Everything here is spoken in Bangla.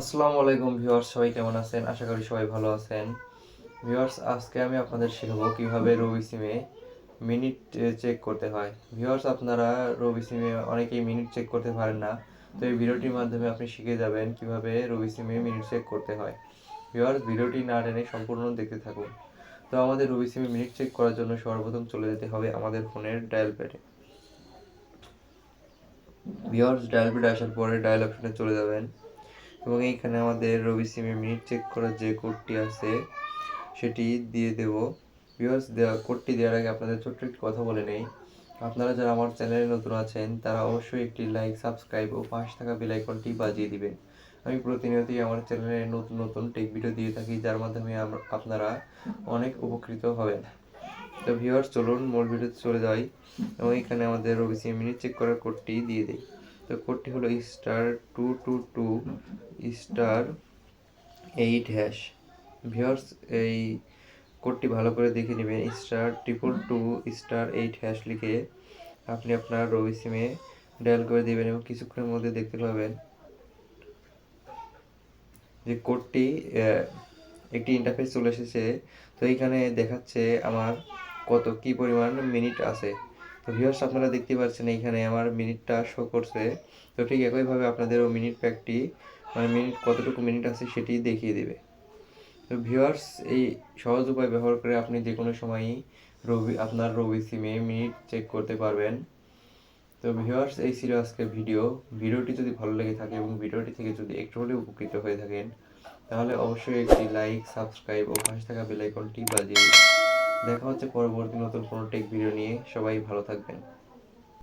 আসসালামু আলাইকুম ভিউয়ার্স, সবাই কেমন আছেন? আশা করি সবাই ভালো আছেন। ভিউয়ার্স, আজকে আমি আপনাদের শেখাবো কীভাবে রবি সিমে মিনিট চেক করতে হয়। ভিউয়ার্স, আপনারা রবি সিমে অনেকেই মিনিট চেক করতে পারেন না, তো এই ভিডিওটির মাধ্যমে আপনি শিখে যাবেন কীভাবে রবি সিমে মিনিট চেক করতে হয়। ভিউয়ার্স, ভিডিওটি না টেনে সম্পূর্ণ দেখতে থাকুন। তো আমাদের রবি সিমে মিনিট চেক করার জন্য সর্বপ্রথম চলে যেতে হবে আমাদের ফোনের ডায়াল প্যাডে ভিউয়ার্স ডায়াল প্যাডে আসার পরে ডায়াল অপশনে চলে যাবেন। এবং এইখানে আমাদের রবি সিমে মিনিট চেক করার যে কোডটি আছে, সেটি দিয়ে দেব। ভিউয়ার্স দেওয়া কোডটি দেওয়ার আগে আপনাদের ছোট্ট একটি কথা বলে নেই। আপনারা যারা আমার চ্যানেলে নতুন আছেন, তারা অবশ্যই একটি লাইক সাবস্ক্রাইব ও পাশে থাকা বেল আইকনটি বাজিয়ে দিবেন। আমি প্রতিনিয়তই আমার চ্যানেলে নতুন নতুন টেক ভিডিও দিয়ে থাকি, যার মাধ্যমে আপনারা অনেক উপকৃত হবেন। তো ভিউয়ার্স চলুন মূল ভিডিওতে চলে যাই এবং এখানে আমাদের রবি সিম মিনিট চেক করার কোডটি দিয়ে দিই। তো কোডটি হলো star two two two star eight hash viewers এই কোডটি ভালো করে দেখে নেবেন। Star triple two star eight hash লিখে আপনি আপনার রবি সিমে ডায়াল করে দেবেন এবং কিছুক্ষণের মধ্যে দেখতে পাবেন যে কোডটি একটি ইন্টারফেস চলে এসেছে। তো এইখানে দেখাচ্ছে আমার কত কি পরিমাণ মিনিট আছে। ভিউয়ার্স আপনারা দেখতে পাচ্ছেন এইখানে আমার মিনিটটা শো করছে। তো ঠিক একইভাবে আপনাদেরও মিনিট প্যাকটি মানে মিনিট কতটুকু মিনিট আছে সেটি দেখিয়ে দেবে। তো ভিউয়ার্স এই সহজ উপায় ব্যবহার করে আপনি যে কোনো সময়ই রবি, আপনার রবি সিমে মিনিট চেক করতে পারবেন। তো ভিউয়ার্স এই ছিল আজকের ভিডিও ভিডিওটি যদি ভালো লেগে থাকে এবং ভিডিওটি থেকে যদি একটু হলেও উপকৃত হয়ে থাকেন, তাহলে অবশ্যই একটি লাইক সাবস্ক্রাইব ও পাশে থাকা বেল আইকনটি বাজিয়ে। দেখা হচ্ছে পরবর্তী নতুন কোনো টেক ভিডিও নিয়ে। সবাই ভালো থাকবেন।